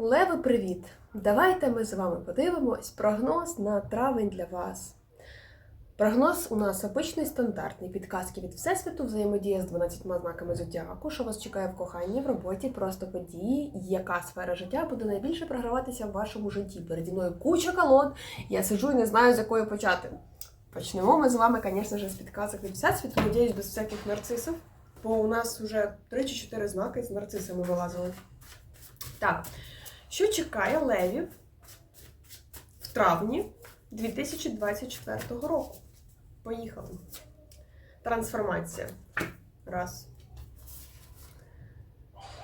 Леви, привіт! Давайте ми з вами подивимось прогноз на травень для вас. Прогноз у нас обичний стандартний підказки від Всесвіту, взаємодія з 12 знаками зодіаку, що вас чекає в коханні, в роботі, просто події, яка сфера життя буде найбільше програватися в вашому житті. Переді мною куча колод, я сиджу і не знаю, з якої почати. Почнемо ми з вами, звісно ж, з підказок від Всесвіту, надіюсь, без всяких нарцисів, бо у нас вже 3 чи 4 знаки з нарцисами вилазили. Так, що чекає левів в травні 2024 року? Поїхали. Трансформація. Раз.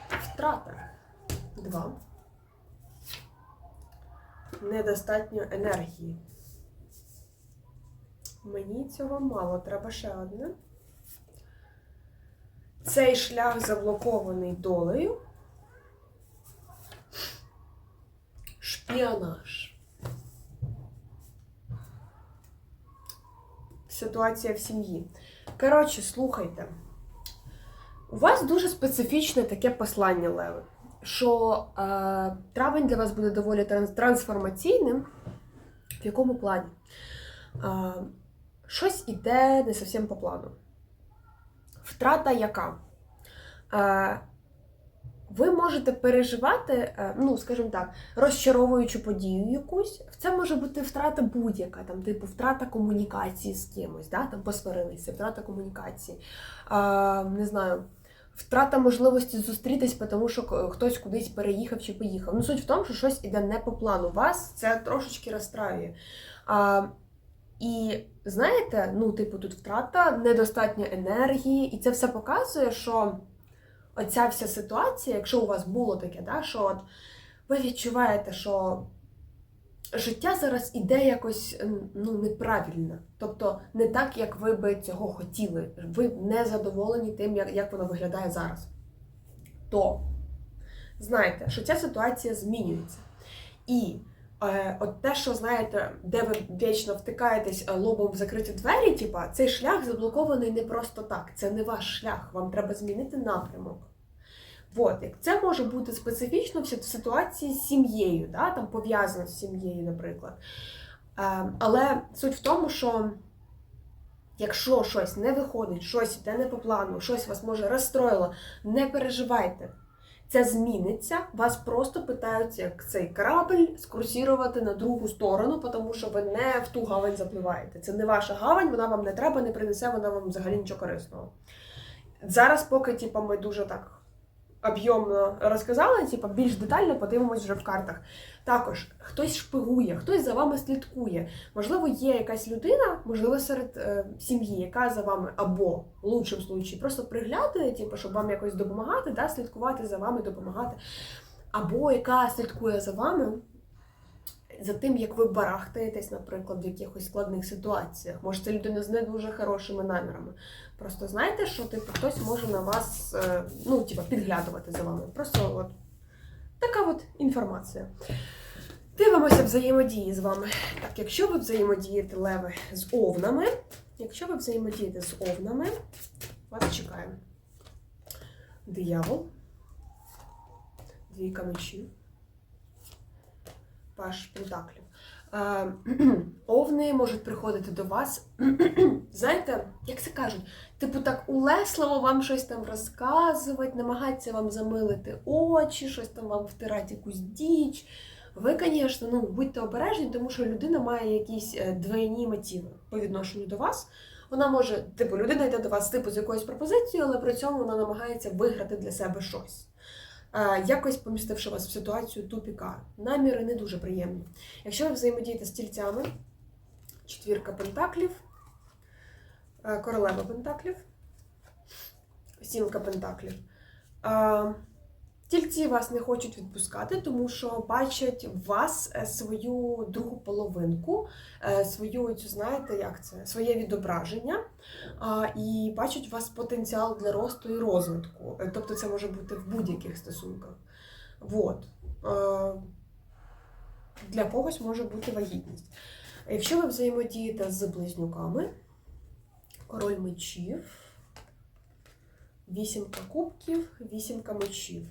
Втрата. Два. Недостатньо енергії. Мені цього мало, треба ще одне. Цей шлях заблокований долею. Шпіонаж. Ситуація в сім'ї. Коротше, слухайте. У вас дуже специфічне таке послання, Леви, що е, травень для вас буде доволі транс- трансформаційним. В якому плані? Е, щось іде не зовсім по плану. Втрата яка? Е, ви можете переживати, е, ну, скажімо так, розчаровуючу подію якусь. Це може бути втрата будь-яка, там, типу, втрата комунікації з кимось, да? там посварилися, втрата комунікації. А, не знаю, втрата можливості зустрітись, тому що хтось кудись переїхав чи поїхав. Ну, суть в тому, що щось іде не по плану. Вас це трошечки розстраює. А, і знаєте, ну, типу, тут втрата, недостатньо енергії, і це все показує, що оця вся ситуація, якщо у вас було таке, да, що от ви відчуваєте, що життя зараз іде якось ну, неправильно. Тобто не так, як ви би цього хотіли. Ви не задоволені тим, як, як воно виглядає зараз. То знайте, що ця ситуація змінюється. І от те, що знаєте, де ви вічно втикаєтесь е, лобом в закриті двері, типа, цей шлях заблокований не просто так. Це не ваш шлях. Вам треба змінити напрямок. От, як це може бути специфічно в ситуації з сім'єю, да, там пов'язано з сім'єю, наприклад. Е, але суть в тому, що якщо щось не виходить, щось йде не по плану, щось вас може розстроїло, не переживайте. Це зміниться, вас просто питаються, як цей корабель скурсірувати на другу сторону, тому що ви не в ту гавань запливаєте. Це не ваша гавань, вона вам не треба, не принесе вона вам взагалі нічого корисного. Зараз, поки типу, ми дуже так об'ємно розказали, типу, більш детально подивимось вже в картах. Також хтось шпигує, хтось за вами слідкує. Можливо, є якась людина, можливо, серед е, сім'ї, яка за вами або в лучшому случаї просто приглядає, типу, щоб вам якось допомагати, да, слідкувати за вами, допомагати, або яка слідкує за вами. За тим, як ви барахтаєтесь, наприклад, в якихось складних ситуаціях. Може, це людина з не дуже хорошими намірами. Просто знаєте, що типу, хтось може на вас е, ну, типу, підглядувати за вами. Просто от така от інформація. Дивимося взаємодії з вами. Так, якщо ви взаємодієте леви з овнами, якщо ви взаємодієте з овнами, вас чекає диявол, двійка мечів, паш пентаклів. Е, Овни можуть приходити до вас. Знаєте, як це кажуть, типу так улесливо вам щось там розказувати, намагатися вам замилити очі, щось там вам втирати якусь діч. Ви, звісно, ну, будьте обережні, тому що людина має якісь е, двойні мотиви по відношенню до вас. Вона може, типу, людина йде до вас типу з якоюсь пропозицією, але при цьому вона намагається виграти для себе щось. Е, Якось помістивши вас в ситуацію тупіка. Наміри не дуже приємні. Якщо ви взаємодієте з тільцями, четвірка пентаклів, е, королева пентаклів, сімка пентаклів. Е, Тільці вас не хочуть відпускати, тому що бачать в вас е, свою другу половинку, е, свою цю, знаєте, як це, своє відображення, і бачать в вас потенціал для росту і розвитку. Е, Тобто це може бути в будь-яких стосунках. Вот. Е, Для когось може бути вагітність. Якщо ви взаємодієте з близнюками, король мечів, вісімка кубків, вісімка мечів.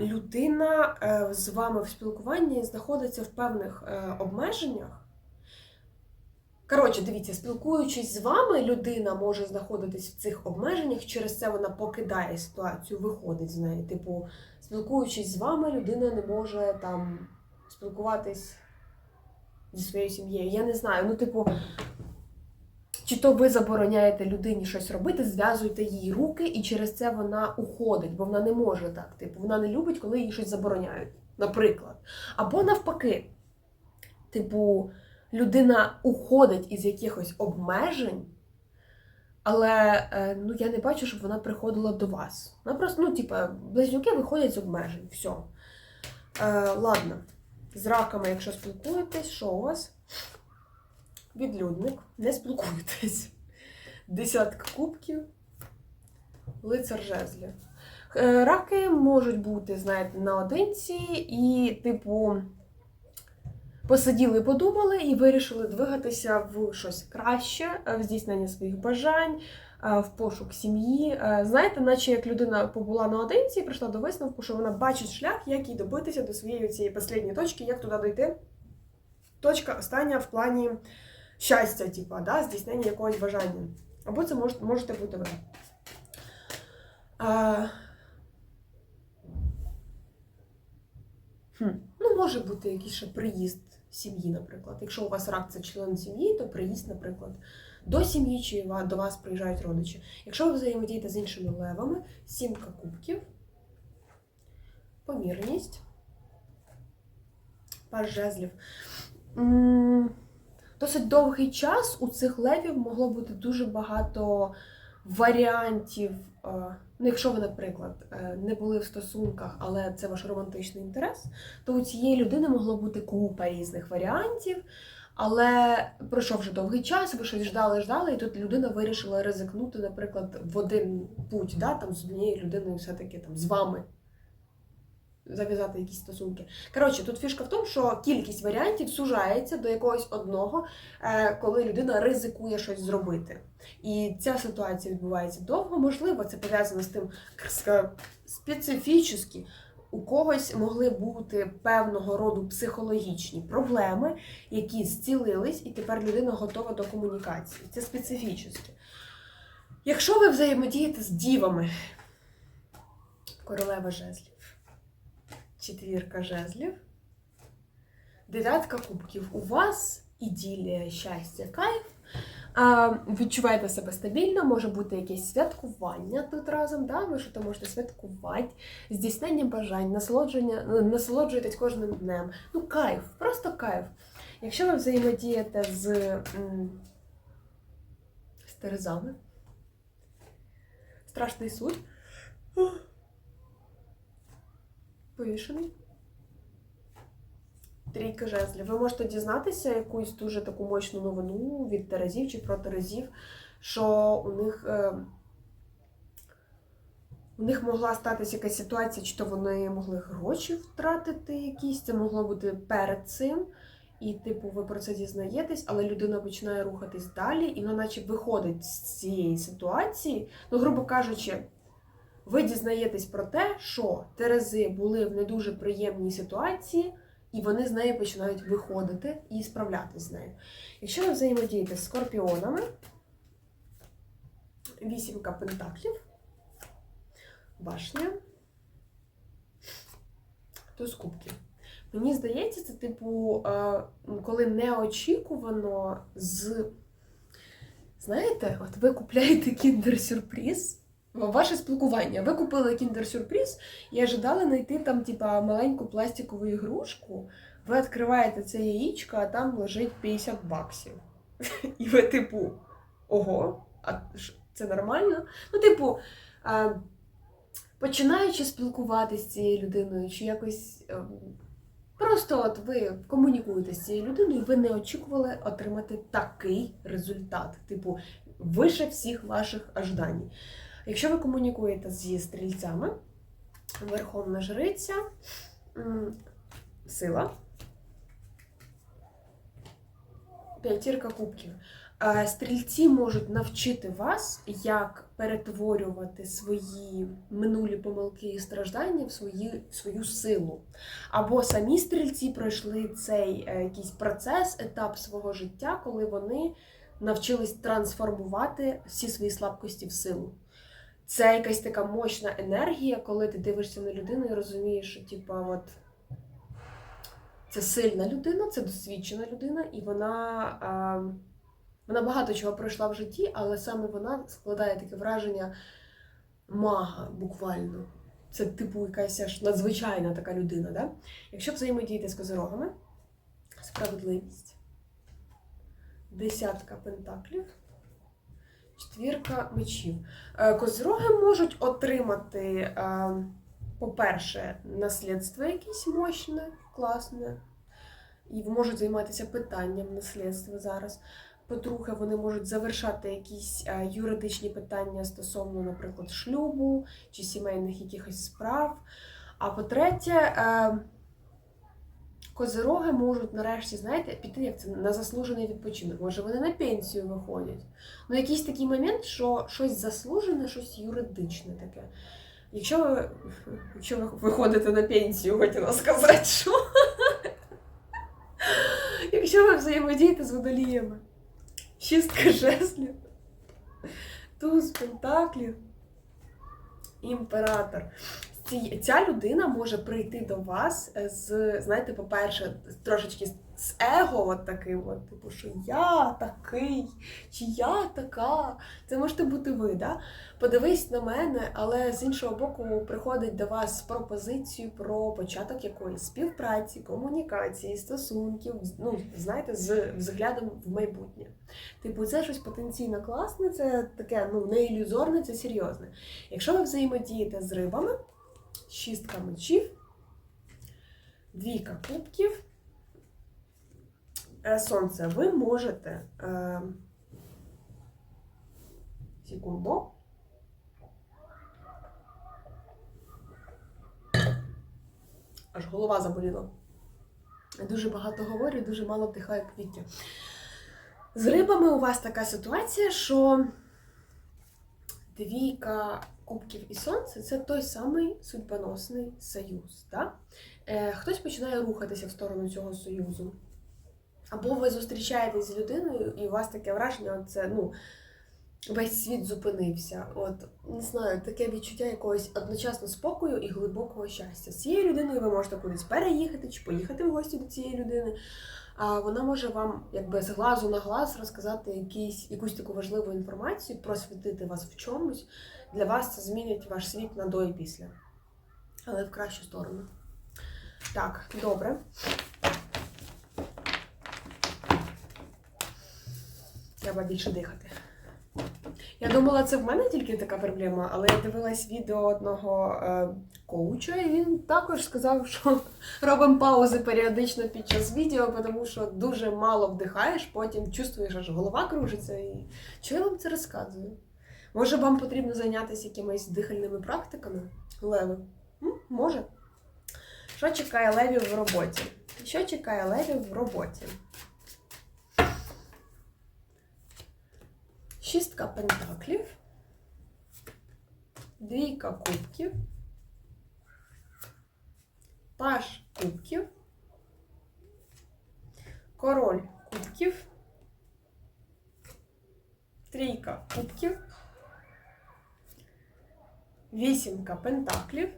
Людина е, з вами в спілкуванні знаходиться в певних е, обмеженнях. Коротше, дивіться, спілкуючись з вами, людина може знаходитись в цих обмеженнях, через це вона покидає ситуацію, виходить з неї. Типу, спілкуючись з вами, людина не може там спілкуватись зі своєю сім'єю. Я не знаю. Ну, типу, чи то ви забороняєте людині щось робити, зв'язуєте їй руки, і через це вона уходить, бо вона не може так. Типу, вона не любить, коли їй щось забороняють, наприклад. Або навпаки, типу, людина уходить із якихось обмежень. Але е, ну, я не бачу, щоб вона приходила до вас. Вона просто, ну, типа, близнюки виходять з обмежень. Все. Е, ладно. З раками, якщо спілкуєтесь, що у вас? Відлюдник, не спілкуйтесь. Десятка кубків, лицар жезлів. Е, Раки можуть бути, знаєте, наодинці і, типу, посиділи, подумали і вирішили двигатися в щось краще, е, в здійснення своїх бажань, е, в пошук сім'ї. Знаєте, наче як людина побула наодинці і прийшла до висновку, що вона бачить шлях, як їй добитися до своєї цієї останньої точки, як туди дойти. Точка остання в плані щастя, типа, да, здійснення якогось бажання. Або це може, можете бути ви. А... Хм. Ну, може бути якийсь ще приїзд сім'ї, наприклад. Якщо у вас рак це член сім'ї, то приїзд, наприклад, до сім'ї чи до вас приїжджають родичі. Якщо ви взаємодієте з іншими левами, сімка кубків, помірність, паж жезлів. Досить довгий час у цих левів могло бути дуже багато варіантів. е, Ну, якщо ви, наприклад, е, не були в стосунках, але це ваш романтичний інтерес, то у цієї людини могло бути купа різних варіантів. Але пройшов вже довгий час, ви щось ждали, ждали, і тут людина вирішила ризикнути, наприклад, в один путь, да, там з однією людиною все-таки там з вами зав'язати якісь стосунки. Коротше, тут фішка в тому, що кількість варіантів сужається до якогось одного, е, коли людина ризикує щось зробити. І ця ситуація відбувається довго. Можливо, це пов'язано з тим специфічно. У когось могли бути певного роду психологічні проблеми, які зцілились, і тепер людина готова до комунікації. Це специфічно. Якщо ви взаємодієте з дівами, королева жезлів, четвірка жезлів, дев'ятка кубків. У вас іділія, щастя, кайф. А, відчуваєте себе стабільно, може бути якесь святкування тут разом, да? ви що то можете святкувати, здійснення бажань, насолодження, насолоджуєтесь кожним днем. Ну, кайф, просто кайф. Якщо ви взаємодієте з, з Терезами, страшний суд, повішений. Трійка жезлів. Ви можете дізнатися якусь дуже таку мощну новину від Терезів чи про Терезів, що у них, е, у них могла статися якась ситуація, чи то вони могли гроші втратити якісь, це могло бути перед цим. І, типу, ви про це дізнаєтесь, але людина починає рухатись далі, і вона наче виходить з цієї ситуації. Ну, грубо кажучи, ви дізнаєтесь про те, що Терези були в не дуже приємній ситуації, і вони з нею починають виходити і справлятися з нею. Якщо ви взаємодієте з скорпіонами, вісімка пентаклів, башня, туз кубків. Мені здається, це типу, е, коли неочікувано з. Знаєте, от ви купляєте кіндер-сюрприз. Ваше спілкування. Ви купили кіндер-сюрприз і ожидали знайти там, типа, маленьку пластикову ігрушку. Ви відкриваєте це яєчко, а там лежить 50 баксів. І ви, типу, ого, а це нормально? Ну, типу, починаючи спілкуватися з цією людиною, чи якось. ем, Просто от ви комунікуєте з цією людиною, ви не очікували отримати такий результат, типу, вище всіх ваших ожидань. Якщо ви комунікуєте зі стрільцями, верховна жриця, сила, п'ятірка кубків. Стрільці можуть навчити вас, як перетворювати свої минулі помилки і страждання в свої, в свою силу. Або самі стрільці пройшли цей е, якийсь процес, етап свого життя, коли вони навчились трансформувати всі свої слабкості в силу. Це якась така мощна енергія, коли ти дивишся на людину і розумієш, що типа, от це сильна людина, це досвідчена людина, і вона, е, вона багато чого пройшла в житті, але саме вона складає таке враження мага буквально. Це, типу, якась аж надзвичайна така людина. Да? Якщо взаємодіяти з козирогами, справедливість, десятка пентаклів, четвірка мечів. Е, Козироги можуть отримати, е, по-перше, наслідство якесь мощне, класне, і можуть займатися питанням наслідства зараз. По-друге, вони можуть завершати якісь е, юридичні питання стосовно, наприклад, шлюбу чи сімейних якихось справ. А по-третє, козироги можуть нарешті, знаєте, піти як це на заслужений відпочинок. Може, вони на пенсію виходять. Ну, якийсь такий момент, що щось заслужене, щось юридичне таке. Якщо ви, якщо ви виходите на пенсію, хотіла сказати, що. Якщо ви взаємодієте з водоліями, шістка жезлів, туз пентаклів, імператор. Ця людина може прийти до вас з, знаєте, по-перше, трошечки з- его, от таким, от, типу, що я такий, чи я така. Це можете бути ви, да? Подивись на мене, але з іншого боку приходить до вас з пропозицією про початок якоїсь співпраці, комунікації, стосунків, ну, знаєте, з взглядом в майбутнє. Типу, це щось потенційно класне, це таке ну, не ілюзорне, це серйозне. Якщо ви взаємодієте з рибами, шістка мечів, двійка кубків, е, сонце, ви можете. Е, секунду. Аж голова заболіла. Дуже багато говорю, дуже мало вдихаю повітря. З рибами у вас така ситуація, що двійка кубків і сонце це той самий судьбоносний союз. Да? Е, хтось починає рухатися в сторону цього союзу. Або ви зустрічаєтесь з людиною, і у вас таке враження, це ну, весь світ зупинився. От не знаю, таке відчуття якогось одночасно спокою і глибокого щастя. З цією людиною ви можете кудись переїхати чи поїхати в гості до цієї людини. А вона може вам якби з глазу на глаз розказати якісь, якусь таку важливу інформацію, просвітити вас в чомусь. Для вас це змінить ваш світ на до і після. Але в кращу сторону. Так, добре. Треба більше дихати. Я думала, це в мене тільки така проблема, але я дивилась відео одного е, коуча, і він також сказав, що робимо паузи періодично під час відео, тому що дуже мало вдихаєш, потім чувствуєш, аж голова кружиться. І чого я вам це розказую? Може, вам потрібно зайнятися якимись дихальними практиками? Леви? М? Може. Що чекає левів в роботі? Що чекає левів в роботі? Шістка пентаклів, двійка кубків, паш кубків, король кубків, трійка кубків, вісімка пентаклів.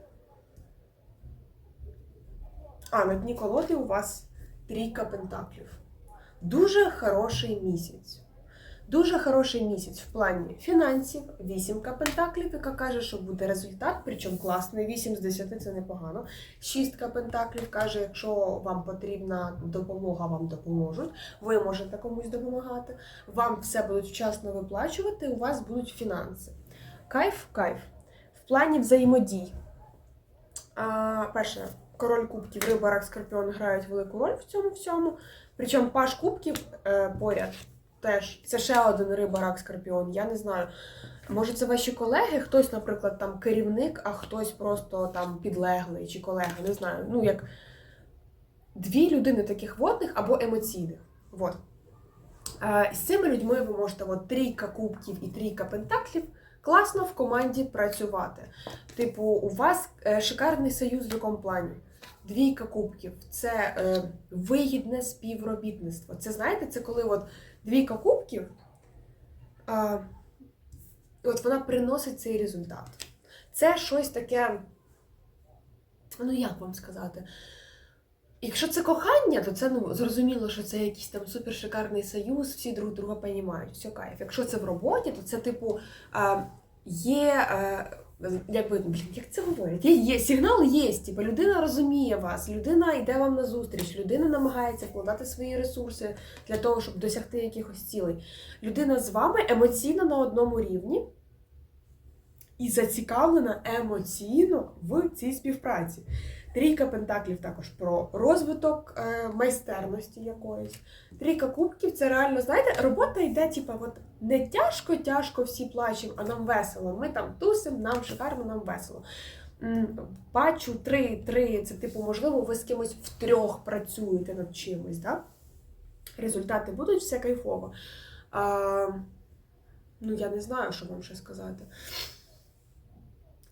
А, на дні колоди у вас трійка пентаклів. Дуже хороший місяць. Дуже хороший місяць в плані фінансів, вісімка пентаклів, яка каже, що буде результат, причому класний, 8 з 10 це непогано. Шістка пентаклів каже, якщо вам потрібна допомога, вам допоможуть. Ви можете комусь допомагати, вам все будуть вчасно виплачувати, у вас будуть фінанси. Кайф, кайф. Плані взаємодій. А, перше, король кубків, риба, рак, скорпіон грають велику роль в цьому всьому. Причому паш кубків е, поряд теж це ще один риба, рак, скорпіон. Я не знаю. Може, це ваші колеги, хтось, наприклад, там керівник, а хтось просто там підлеглий чи колега, не знаю. Ну, як дві людини таких водних або емоційних. Вот. Е, З цими людьми ви можете от, трійка кубків і трійка пентаклів класно в команді працювати. Типу, у вас е, шикарний союз в якому плані. Двійка кубків це е, вигідне співробітництво. Це знаєте, це коли от двійка кубків, е, от вона приносить цей результат. Це щось таке, ну як вам сказати? Якщо це кохання, то це ну зрозуміло, що це якийсь там супер шикарний союз, всі друг друга розуміють, все кайф. Якщо це в роботі, то це типу е, є. Е, Якби блін, як це говорять? Є, є сигнал є. Типу, людина розуміє вас, людина йде вам на зустріч, людина намагається вкладати свої ресурси для того, щоб досягти якихось цілей. Людина з вами емоційно на одному рівні і зацікавлена емоційно в цій співпраці. Трійка пентаклів також про розвиток е, майстерності якоїсь. Трійка кубків це реально, знаєте, робота йде, типу, от не тяжко, тяжко всі плачемо, а нам весело. Ми там тусимо, нам шикарно, нам весело. Бачу три, три, це типу, можливо, ви з кимось втрьох працюєте над чимось, да? Результати будуть все кайфово. А, ну, я не знаю, що вам ще сказати.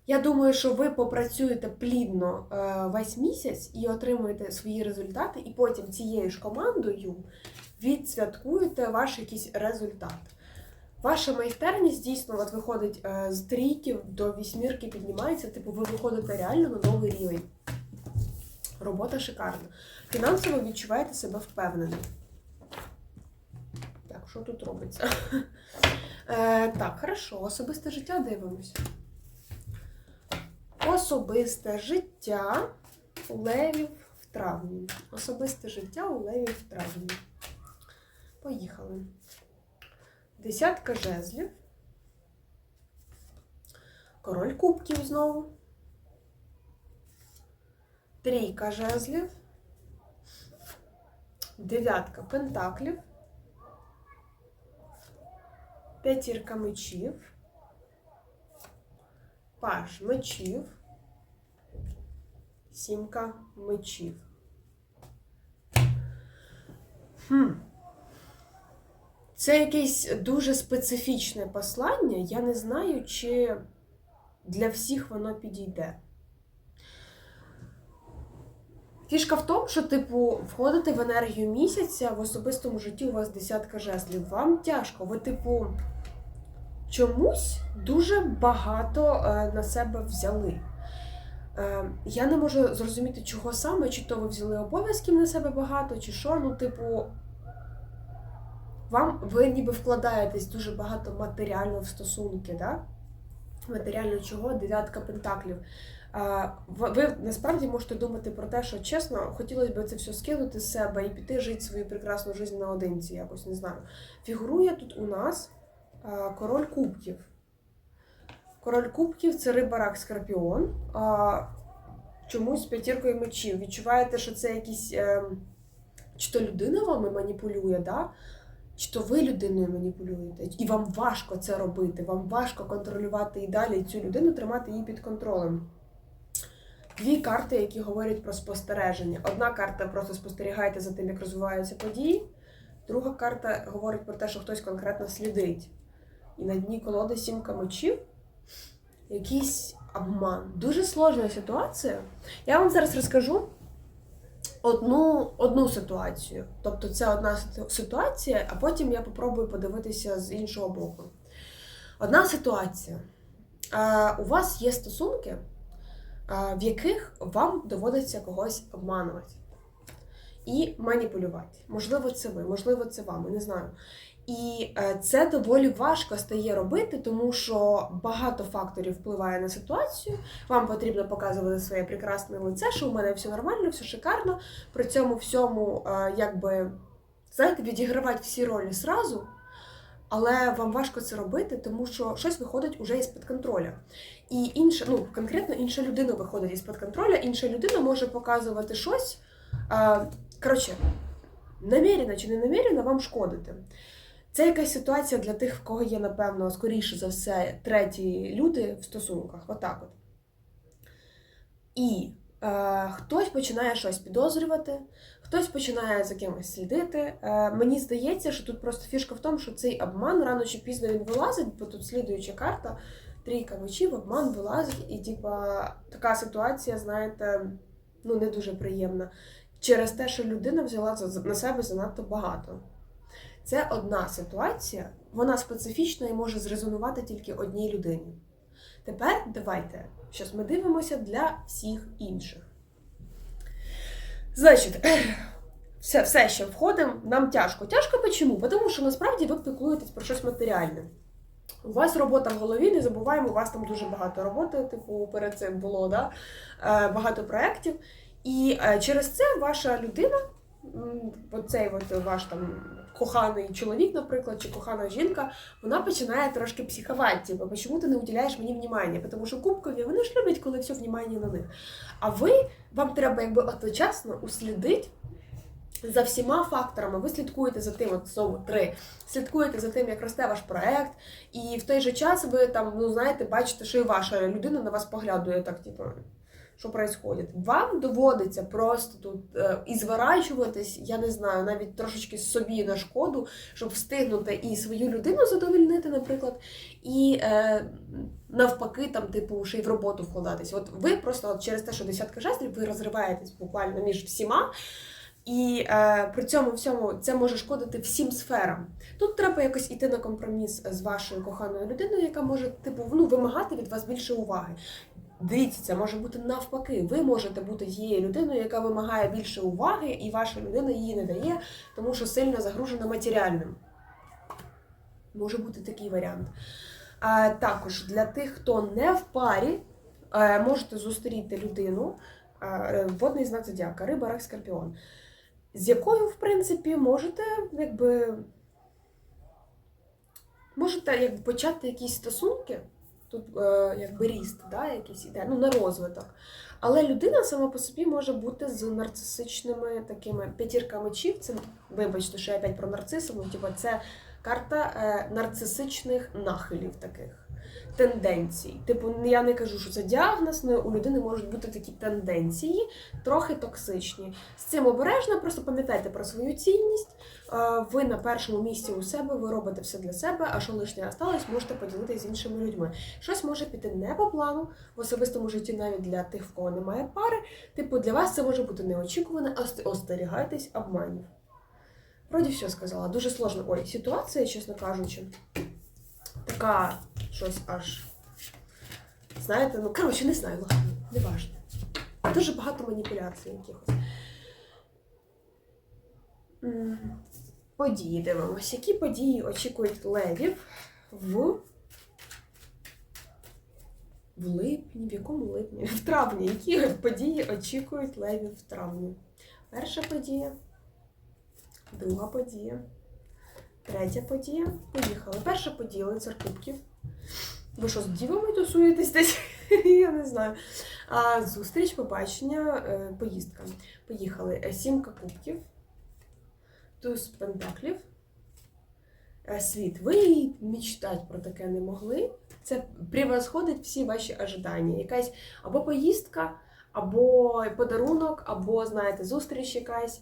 Я думаю, що ви попрацюєте плідно е, весь місяць і отримуєте свої результати, і потім цією ж командою відсвяткуєте ваш якийсь результат. Ваша майстерність дійсно от виходить е, з трійки до вісьмірки, піднімається, типу ви виходите реально на новий рівень. Робота шикарна. Фінансово відчуваєте себе впевнено. Так, що тут робиться? Е, так, хорошо, особисте життя дивимось. Особисте життя левів в травні. Особисте життя у левів в травні. Поїхали. Десятка жезлів. Король кубків знову. Трійка жезлів. Дев'ятка пентаклів. П'ятірка мечів. Паш мечів. Сімка мечів. Хм. Це якесь дуже специфічне послання. Я не знаю, чи для всіх воно підійде. Фішка в тому, що, типу, входити в енергію місяця в особистому житті у вас десятка жезлів. Вам тяжко. Ви, типу, чомусь дуже багато е, на себе взяли. Е, я не можу зрозуміти, чого саме, чи то ви взяли обов'язків на себе багато, чи що. Ну, типу, вам ви ніби вкладаєтесь дуже багато матеріально в стосунки, да? Матеріально чого? Дев'ятка пентаклів. Е, ви, насправді можете думати про те, що чесно, хотілося б це все скинути з себе і піти жити свою прекрасну життя наодинці, якось не знаю. Фігурує тут у нас е, король кубків. Король кубків це риба рак скорпіон. А чомусь з п'ятіркою мечів. Відчуваєте, що це якісь. Е, чи то людина вами маніпулює, да? чи то ви людиною маніпулюєте, і вам важко це робити, вам важко контролювати і далі цю людину тримати її під контролем. Дві карти, які говорять про спостереження. Одна карта просто спостерігайте за тим, як розвиваються події. Друга карта говорить про те, що хтось конкретно слідить. І на дні колоди сімка мечів якийсь обман. Дуже сложна ситуація. Я вам зараз розкажу одну, одну ситуацію. Тобто це одна ситуація, а потім я попробую подивитися з іншого боку. Одна ситуація. У вас є стосунки, в яких вам доводиться когось обманувати і маніпулювати. Можливо, це ви, можливо, це вам, не знаю. І е, це доволі важко стає робити, тому що багато факторів впливає на ситуацію. Вам потрібно показувати своє прекрасне лице, що у мене все нормально, все шикарно. При цьому всьому, е, якби, знаєте, відігравати всі ролі зразу. Але вам важко це робити, тому що щось виходить уже із-під контроля. І інша, ну конкретно інша людина виходить із-під контроля, інша людина може показувати щось. Коротше, намірено чи не намірено вам шкодити. Це якась ситуація для тих, в кого є, напевно, скоріше за все, треті люди в стосунках. Отак от. І Е, хтось починає щось підозрювати, хтось починає за кимось слідити. Е, мені здається, що тут просто фішка в тому, що цей обман рано чи пізно він вилазить, бо тут слідуюча карта, трійка мечів, обман вилазить, і типа така ситуація, знаєте, ну не дуже приємна. Через те, що людина взяла на себе занадто багато. Це одна ситуація, вона специфічна і може зрезонувати тільки одній людині. Тепер давайте, щось ми дивимося для всіх інших. Значить, все, все ще входимо, нам тяжко. Тяжко чому? Тому що насправді ви піклуєтесь про щось матеріальне. У вас робота в голові, не забуваємо, у вас там дуже багато роботи, типу, перед цим було, да? Е, багато проєктів. І е, через це ваша людина, оцей от ваш там коханий чоловік, наприклад, чи кохана жінка, вона починає трошки психувати. Типу, чому ти не уділяєш мені внимання? Тому що кубкові вони ж люблять, коли все внимання на них. А ви, вам треба якби одночасно услідити за всіма факторами. Ви слідкуєте за тим, от знову три, слідкуєте за тим, як росте ваш проект, і в той же час ви там, ну знаєте, бачите, що і ваша людина на вас поглядує так, типу. Що происходит? Вам доводиться просто тут е, і зворачуватись, я не знаю, навіть трошечки собі на шкоду, щоб встигнути і свою людину задовольнити, наприклад, і е, навпаки, там, типу, ще й в роботу вкладатись. От ви просто от через те, що десятка жезлів, ви розриваєтесь буквально між всіма. І е, при цьому всьому це може шкодити всім сферам. Тут треба якось іти на компроміс з вашою коханою людиною, яка може типу ну, вимагати від вас більше уваги. Дивіться, це може бути навпаки. Ви можете бути тією людиною, яка вимагає більше уваги, і ваша людина її не дає, тому що сильно загружена матеріальним. Може бути такий варіант. А, також для тих, хто не в парі, е, можете зустріти людину, е, водний знак зодіака, риба, рак, скорпіон, з якою, в принципі, можете якби. Можете якби, почати якісь стосунки, тут е, якби ріст, да, якийсь іде, ну, на розвиток. Але людина сама по собі може бути з нарцисичними такими п'ятірка мечів. Це, вибачте, що я опять про нарцисів, ну, типу, це карта е, нарцисичних нахилів таких. Тенденцій. Типу, я не кажу, що це діагноз, але у людини можуть бути такі тенденції, трохи токсичні. З цим обережно, просто пам'ятайте про свою цінність. Е, Ви на першому місці у себе, ви робите все для себе, а що лишнє осталось, можете поділитися з іншими людьми. Щось може піти не по плану в особистому житті, навіть для тих, в кого немає пари. Типу, для вас це може бути неочікуване, остерігайтесь обманів. Вроді все сказала. Дуже сложно. Ой, ситуація, чесно кажучи, така щось аж. Знаєте, ну коротше, не знаю, ладно, не важно. Дуже багато маніпуляцій якихось. Події дивимося. Які події очікують левів в. В липні, в якому липні? В травні. Які події очікують левів в травні? Перша подія, друга подія, третя подія. Поїхали. Перша подія лицар кубків. Ви що, з дівами тусуєтесь десь? Я не знаю. А зустріч, побачення, е, поїздка. Поїхали. Е, Сімка кубків, туз пентаклів, е, світ. Ви мечтати про таке не могли. Це превосходить всі ваші ожидання. Якась або поїздка, або подарунок, або, знаєте, зустріч якась.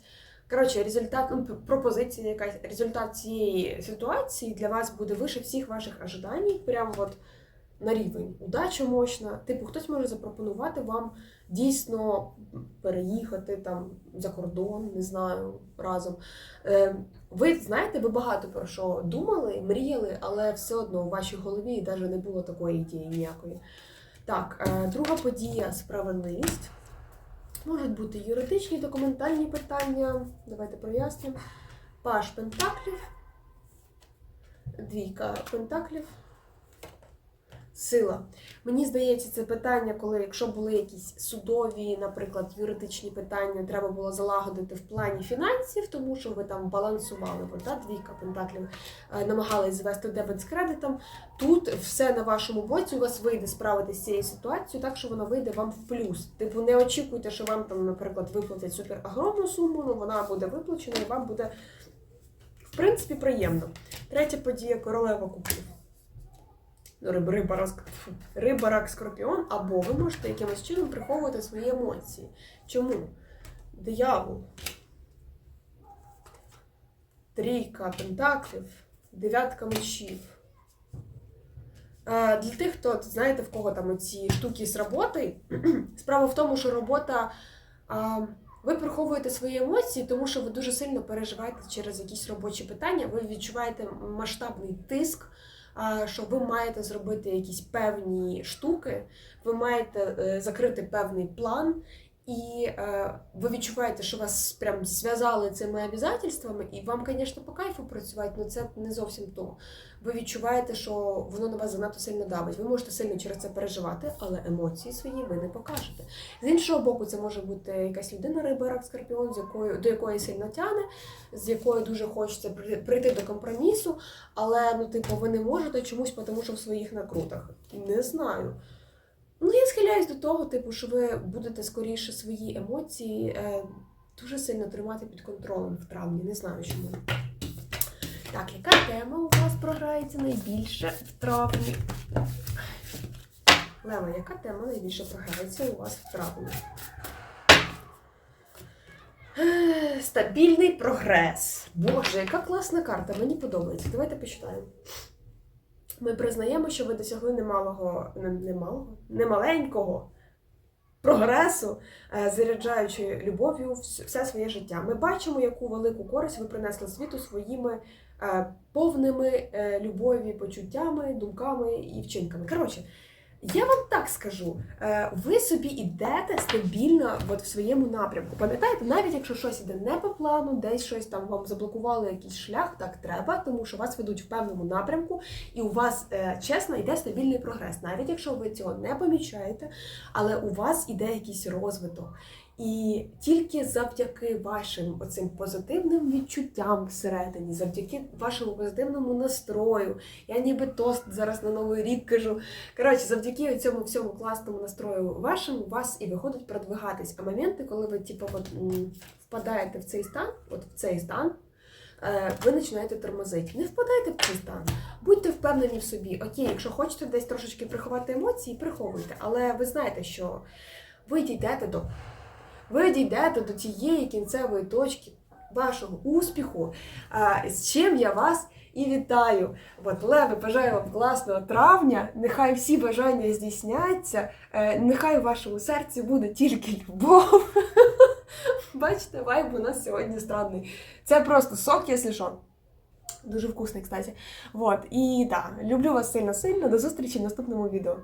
Коротше, результат, ну, пропозиція якась, результат цієї ситуації для вас буде вище всіх ваших ожидань, прямо от на рівень. Удача мощна. Типу, хтось може запропонувати вам дійсно переїхати там за кордон, не знаю, разом. Е, ви знаєте, ви багато про що думали, мріяли, але все одно у вашій голові навіть не було такої ідеї ніякої. Так, е, друга подія справедливість. Можуть бути юридичні, документальні питання. Давайте прояснимо. Паш Пентаклів. Двійка Пентаклів. Сила. Мені здається, це питання, коли якщо були якісь судові, наприклад, юридичні питання, треба було залагодити в плані фінансів, тому що ви там балансували, бо та двійка пентаклів е, намагались звести дебет з кредитом. Тут все на вашому боці, у вас вийде справитися з цією ситуацією, так що вона вийде вам в плюс. Типу, не очікуйте, що вам там, наприклад, виплатять супер огромну суму, ну вона буде виплачена і вам буде, в принципі, приємно. Третя подія королева кубків. Ну, риба, рак, скорпіон, або ви можете якимось чином приховувати свої емоції. Чому? Диявол. Трійка пентаклів, дев'ятка мечів. Для тих, хто знаєте, в кого там ці штуки з роботи, справа в тому, що робота. Ви приховуєте свої емоції, тому що ви дуже сильно переживаєте через якісь робочі питання. Ви відчуваєте масштабний тиск, що ви маєте зробити якісь певні штуки, ви маєте е, закрити певний план, і е, ви відчуваєте, що вас прям зв'язали цими обов'язательствами, і вам, звісно, по кайфу працювати, але це не зовсім то. Ви відчуваєте, що воно на вас занадто сильно давить. Ви можете сильно через це переживати, але емоції свої ви не покажете. З іншого боку, це може бути якась людина, риба, рак, скорпіон, з якою до якої сильно тяне, з якою дуже хочеться при- прийти до компромісу, але ну, типу, ви не можете чомусь, тому що в своїх накрутах. Не знаю. Ну, я схиляюсь до того, типу, що ви будете скоріше свої емоції е, дуже сильно тримати під контролем в травні. Не знаю чому. Так, яка тема у вас програється найбільше в травні? Лева, яка тема найбільше програється у вас в травні? Е, Стабільний прогрес. Боже, яка класна карта, мені подобається. Давайте почитаємо. Ми признаємо, що ви досягли немалого, не- немалого, немаленького прогресу, е, заряджаючи любов'ю вс- все своє життя. Ми бачимо, яку велику користь ви принесли світу своїми е, повними е, любові, почуттями, думками і вчинками. Коротше, я вам так скажу, е, ви собі йдете стабільно от в своєму напрямку. Пам'ятаєте, навіть якщо щось іде не по плану, десь щось там вам заблокували якийсь шлях, так треба, тому що вас ведуть в певному напрямку, і у вас е, чесно йде стабільний прогрес. Навіть якщо ви цього не помічаєте, але у вас іде якийсь розвиток. І тільки завдяки вашим оцим позитивним відчуттям всередині, завдяки вашому позитивному настрою, я ніби тост зараз на новий рік кажу. Коротше, завдяки цьому всьому класному настрою вашим, вас і виходить продвигатись. А моменти, коли ви типу, от, впадаєте в цей стан, от в цей стан, е, ви починаєте тормозити. Не впадайте в цей стан. Будьте впевнені в собі. Окей, якщо хочете десь трошечки приховати емоції, приховуйте. Але ви знаєте, що ви дійдете до ви дійдете до тієї кінцевої точки вашого успіху, з чим я вас і вітаю. От, Леви, бажаю вам класного травня. Нехай всі бажання здійсняться. Е, Нехай у вашому серці буде тільки любов. Бачите, вайб у нас сьогодні странний. Це просто сок, якщо що. Дуже вкусний, кстати. Вот. І так, люблю вас сильно-сильно. До зустрічі в наступному відео.